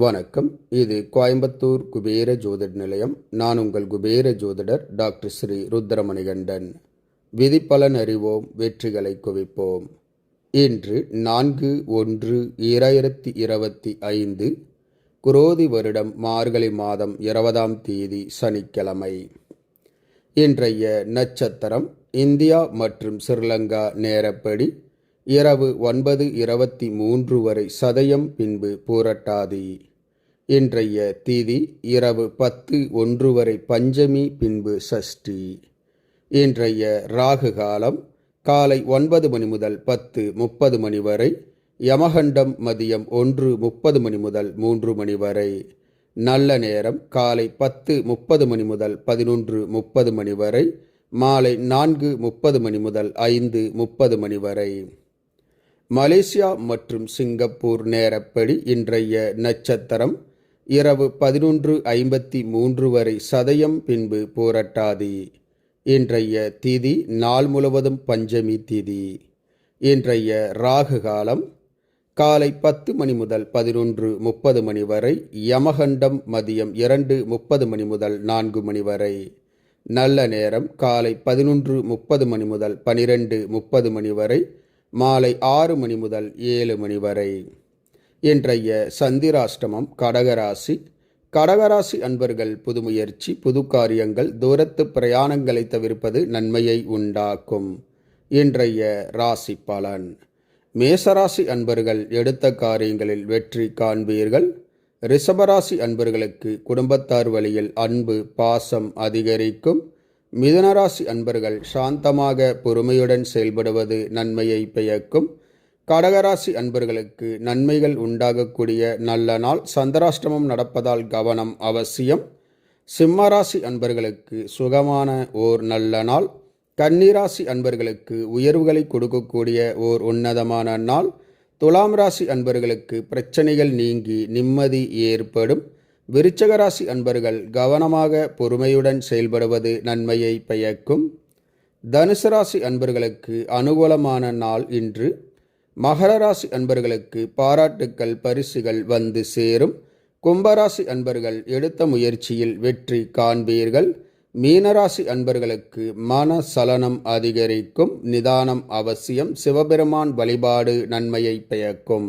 வணக்கம். இது கோயம்புத்தூர் குபேர ஜோதிட நிலையம். நான் உங்கள் குபேர ஜோதிடர் டாக்டர் ஸ்ரீ ருத்ரமணிகண்டன். விதிப்பலன் அறிவோம் வெற்றிகளை குவிப்போம். இன்று நான்கு ஒன்று இரண்டாயிரத்தி இருபத்தி ஐந்து குரோதி வருடம் மார்கழி மாதம் இருபதாம் தேதி சனிக்கிழமை. இன்றைய நட்சத்திரம் இந்தியா மற்றும் ஸ்ரீலங்கா நேரப்படி இரவு ஒன்பது இருபத்தி மூன்று வரை சதயம் பின்பு பூரட்டாதி. இன்றைய தீதி இரவு பத்து ஒன்று வரை பஞ்சமி பின்பு சஷ்டி. இன்றைய ராகு காலம் காலை ஒன்பது மணி முதல் பத்து முப்பது மணி வரை யமகண்டம் மதியம் ஒன்று முப்பது மணி முதல் மூன்று மணி வரை. நல்ல நேரம் காலை பத்து முப்பது மணி முதல் பதினொன்று முப்பது மணி வரை மாலை நான்கு முப்பது மணி முதல் ஐந்து முப்பது மணி வரை. மலேசியா மற்றும் சிங்கப்பூர் நேரப்படி இன்றைய நட்சத்திரம் இரவு பதினொன்று ஐம்பத்தி மூன்று வரை சதயம் பின்பு போரட்டாதி. இன்றைய திதி நாள் முழுவதும் பஞ்சமி திதி. இன்றைய ராகு காலம் காலை பத்து மணி முதல் பதினொன்று முப்பது மணி வரை யமகண்டம் மதியம் இரண்டு முப்பது மணி முதல் நான்கு மணி வரை. நல்ல நேரம் காலை பதினொன்று முப்பது மணி முதல் பனிரெண்டு முப்பது மணி வரை மாலை ஆறு மணி முதல் ஏழு மணி வரை. இன்றைய சந்திராஷ்டமம் கடகராசி. கடகராசி அன்பர்கள் புதுமுயற்சி புது காரியங்கள் தூரத்து பிரயாணங்களை தவிர்ப்பது நன்மையை உண்டாக்கும். இன்றைய ராசி பலன். மேசராசி அன்பர்கள் எடுத்த காரியங்களில் வெற்றி காண்பீர்கள். ரிஷபராசி அன்பர்களுக்கு குடும்பத்தார் வழியில் அன்பு பாசம் அதிகரிக்கும். மிதுனராசி அன்பர்கள் சாந்தமாக பொறுமையுடன் செயல்படுவது நன்மையை பெயக்கும் கடகராசி அன்பர்களுக்கு நன்மைகள் உண்டாகக்கூடிய நல்ல நாள் சந்திராஷ்டமம் நடப்பதால் கவனம் அவசியம். சிம்மராசி அன்பர்களுக்கு சுகமான ஓர் நல்ல நாள். கன்னிராசி அன்பர்களுக்கு உயர்வுகளை கொடுக்கக்கூடிய ஓர் உன்னதமான நாள். துலாம் ராசி அன்பர்களுக்கு பிரச்சனைகள் நீங்கி நிம்மதி ஏற்படும். விருச்சகராசி அன்பர்கள் கவனமாக பொறுமையுடன் செயல்படுவது நன்மையை பயக்கும் தனுசு ராசி அன்பர்களுக்கு அனுகூலமான நாள் இன்று. மகர ராசி அன்பர்களுக்கு பாராட்டுக்கள் பரிசுகள் வந்து சேரும். கும்பராசி அன்பர்கள் எடுத்த முயற்சியில் வெற்றி காண்பீர்கள். மீனராசி அன்பர்களுக்கு மன சலனம் அதிகரிக்கும். நிதானம் அவசியம். சிவபெருமான் வழிபாடு நன்மையை பயக்கும்